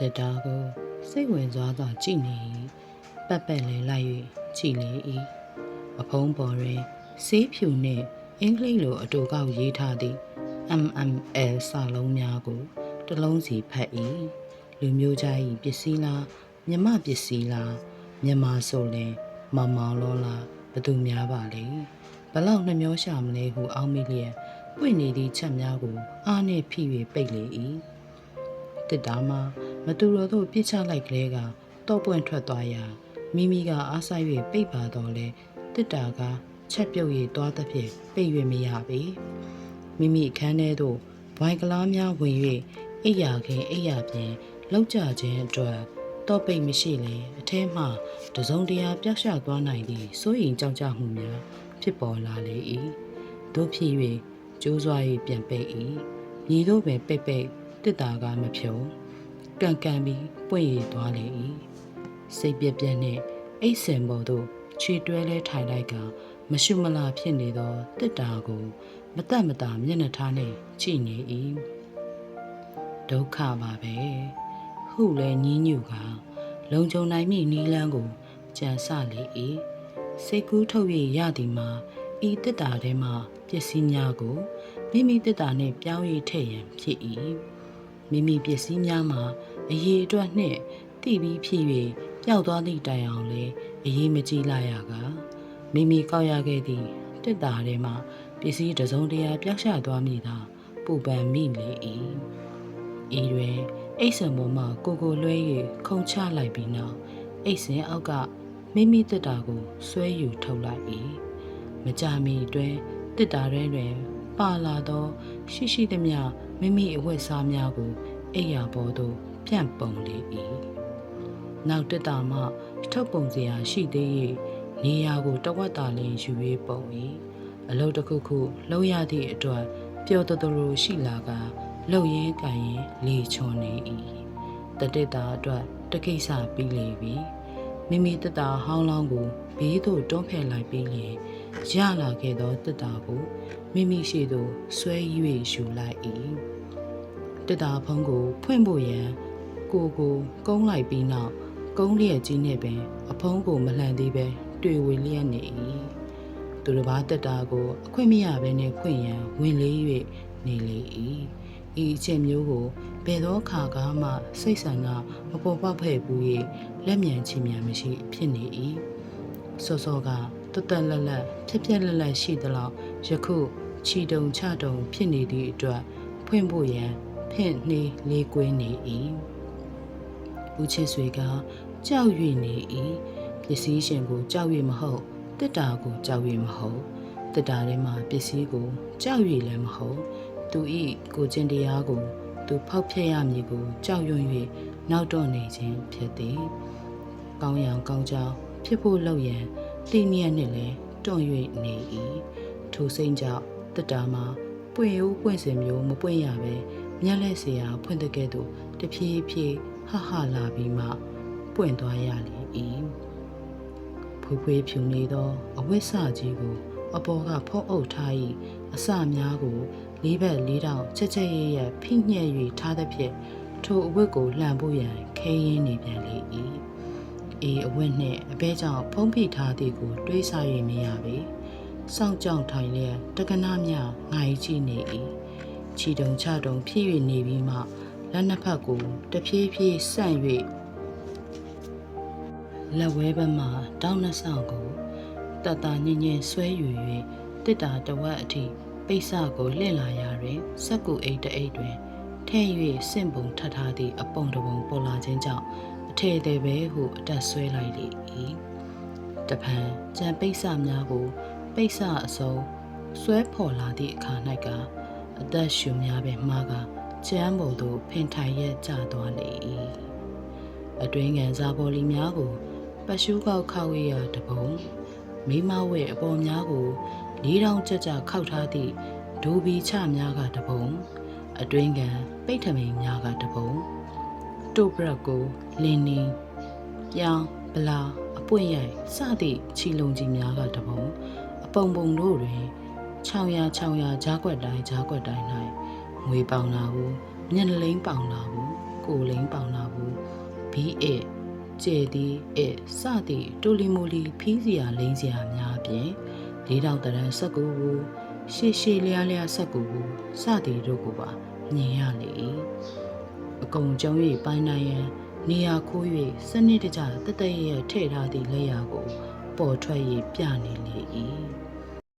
တက်တာကိုစိတ်ဝင်စားစွာကြည့်နေ၏ပတ်ပတ်လဲလိုက်၍ကြည့်လေ၏အဖုံးပေါ်တွင်ဆေးဖြူနှင့်အင်္ဂလိပ်လိုအတူကောက်ရေးထားသည့် MML စာလုံးများကိုတစ်လုံးစီဖတ်၏လူမျိုးခြား၏ပစ္စည်းလားမြမပစ္စည်းလားမြန်မာဆိုရင်မောင်မောင်လောလားဘသူများပါလေဘလောက်နှမျောရှာမလဲဟုအောက်မိလျက်ပွင့်နေသည့်ချက်များကိုအားနှင့်ဖိ၍ပိတ်လေ၏တစ်တားမှ မတူတော်သို့ပြစ်ချလိုက်ကလေးကတော့ပွင့်ထွက်သွားရာမိမိကအားဆိုင်၍ပိတ်ပါတော့လေတစ်တာကချက်ပြုတ်၍သွားသဖြင့်ပိတ်၍မရပေမိမိအခန်းထဲသို့ဘွိုင်ကလားများဝင်၍အိယာခင်အိယာပြင်လောက်ကြခြင်းအတွက်တော့ပိတ်မရှိလေအထဲမှတစုံတရာပြောက်ရှသွားနိုင်သည့်စိုးရင်ကြောက်ကြမှုများဖြစ်ပေါ်လာလေ၏တို့ဖြစ်၍ကျိုးစွာ၍ပြန်ပိတ်၏ညီတို့ပင်ပိတ်ပိတ်တစ်တာကမဖြုံ ကန်ကန်ပြီးပွင့်ရသွားလေ၏စိတ်ပြက်ပြက်နှင့်အိတ်ဆင်ပေါ်သို့ခြေတွဲလဲထိုင်လိုက်ကမရှုမလာဖြစ်နေသောတစ်တာကိုမတတ်မတာမျက်နှာထားနှင့်ကြည့်နေ၏ဒုက္ခပါပဲဟုလဲညင်းညူကလုံခြုံနိုင်မိနီးလန်းကိုကြံစလေ၏စိတ်ကူးထုတ်၍ရသည်မှာဤတစ်တာထဲမှပစ္စည်းများကိုမိမိတစ်တာနှင့်ပြောင်း၍ထည့်ရန်ဖြစ်၏မိမိပစ္စည်းများမှာ အရေးအတွက်နှင့်တိပြီးဖြစ်၍ပျောက်သွားသည့်တိုင်အောင်လဲအရေးမကြီးလာရကမိမိကောက်ရခဲ့သည့်တစ်တာထဲမှပစ္စည်းတစ်စုံတရာပျောက်ရှသွားမိသာပူပန်မိလေ၏ဤတွင်အိတ်ဆံပေါ်မှကိုကိုလွှဲ၍ခုံချလိုက်ပြီးနောက်အိတ်ဆင်အောက်ကမိမိတစ်တာကိုဆွဲယူထုတ်လိုက်၏မကြမီအတွင်းတစ်တာရဲတွင် ပါလာသော ရှိရှိသမျှမိမိအဝတ်စားများကိုအိယာပေါ်သို့ ပြန့်ပုံလေ၏နောက်တစ်တာမှထုတ်ပုံစရာရှိသေး၏နေရာကိုတဝက်တာလင်းယူ၍ပုံ၏အလုပ်တစ်ခုခုလုပ်ရသည့်အတွက်ပျော်တော်တော်ရှိလာကလှုပ်ရင်းကန်ရင်လေချွန်နေ၏တတိတာအတွက်တကိစ္စပြီးလေပြီမိမိတတာဟောင်းလောင်းကိုဘေးသို့တွန်းဖယ်လိုက်ပြီးလျင်ရလာခဲ့သောတတာကိုမိမိရှိသို့ဆွဲ၍ယူလိုက်၏တတာဖုံးကို ဖွင့်ဖို့ရန် ကိုကိုကုန်းလိုက်ပြီးနောက်ကုန်းလျက်ကြီးနဲ့ပင် အဖုံးကိုမလှန်သေးပဲတွေ့ဝေလျက်နေ၏သူတစ်ပါးတက်တာကိုအခွင့်မရဘဲနဲ့ခွင့်ရန်ဝင်လေး၍နေလေ၏ဤအချက်မျိုးကိုဘယ်သောခါကားမှ စိတ်ဆန္ဒမပေါ်ပေါက်ဖဲ့ဘူး၍လက်မြန်ချင်မြန်မရှိဖြစ်နေ၏စောစောကတသက်လက်လက်ဖြက်ဖြက်လက်လက်ရှိသလောက်ယခုခြီတုံချတုံဖြစ်နေသည့်အတွက်ဖွင့်ဖို့ရန်ဖင့်နှေးလေးကွင်းနေ၏ ဦးချစ်စွေကကြောက်ရွံ့နေ၏ပစ္စည်းရှင်ကိုကြောက်ရွံ့မဟုတ်တစ်တာကိုကြောက်ရွံ့မဟုတ်တစ်တာထဲမှာပစ္စည်းကိုကြောက်ရွံ့လည်းမဟုတ်သူဤကိုကျင်တရားကို သူဖောက်ဖျက်ရမည်ကိုကြောက်ရွံ့၍နောက်တော့နေခြင်းဖြစ်သည်ကောင်းရန်ကောင်းကြောင်းဖြစ်ဖို့လောက်ရန်တိမြက်နှင့်လည်းတွန့်၍နေ၏ထိုစိမ့်ကြောင့်တစ်တာမှာပွင့်ရိုးပွင့်စင်မျိုးမပွင့်ရပဲမျက်လက်စရာဖွင့်တဲ့ကဲ့သို့တဖြည်းဖြည်း ဟဟလာပြီးမှပွင့်သွားရလေ၏ဖွေးဖွေးဖြူနေသောအဝိဆကြီးကို အပေါ်ကဖုံးအုပ်ထား၏အစများကိုလေးဘက်လေးတောင်ချက်ချက်ရရဖိညက်၍ထားသဖြင့်ထိုအဝတ်ကိုလှန်ဖို့ရန်ခဲရင်းနေပြန်လေ၏အေးအဝတ်နှင့်အဘဲကြောင့်ဖုံးဖိထားသည်ကို တွေးဆ၍မရပေစောင့်ကြောင်ထိုင်လျက်တက္ကနာမြငိုင်ကြည့်နေ၏ခြီတုံချတုံဖြည့်၍နေပြီးမှ လက်နှစ်ဖက်ကိုတဖြည်းဖြည်းဆန့်၍လက်ဝဲဘက်မှတောင်းနှဆောင်ကိုတတညင်ညင်ဆွဲယူ၍တစ်တာတဝက်အထိပိတ်စကိုလှည့်လာရာတွင်စက်ကူအိတ်တအိတ်တွင်ထဲ့၍စင့်ပုံထပ်ထားသည့်အပုံတပုံပေါ်လာခြင်းကြောင့်အထည်သေးပဲဟုအတက်ဆွဲလိုက်လေ၏တဖန်ကြံပိတ်စများကို ပိတ်စအစုံဆွဲဖော်လာသည့်အခါ၌ကအသက်ရှူများပင်မှားက ကျမ်းပုံသို့ဖင်ထိုင်ရက်ကျသွားလေ၏အတွင်းကန်စားပေါ်လီများကိုပတ်ရှူးကောက်ခောက်ရရတပုံမိမဝဲအပေါ်များကိုလေးတောင်ကြကြခောက်ထားသည့်ဒိုဘီချများကတပုံအတွင်းကန်ပိတ်ထမိန်များကတပုံတိုဘရက်ကိုလင်းနီပြောင်းဗလာအပွင့်ရိုက်စသည့်ချီလုံကြီးများကတပုံအပုံပုံတို့တွင်600 600ဂျားကွက်တိုင်းဂျားကွက်တိုင်း၌ ငွေပေါင်လာဘူးမျက်နှလိမ့်ပေါင်လာဘူးကိုလိန်ပေါင်လာဘူးဘီအကျေသည်အစသည့်တိုလီမိုလီဖီးစရာလိန်စရာများအပြင်လေးတောင်တရံဆက်ကူကိုရှေရှေလျားလျားဆက်ကူကိုစသည်တို့ကိုပါမြင်ရလေ၏အကုန်ကျုံ၍ပိုင်းနိုင်ရန်နေရာခိုး၍စနစ်တကျတတရရထည့်ထားသည့်လက်ရာကိုပေါ်ထွက်၍ပြနေလေ၏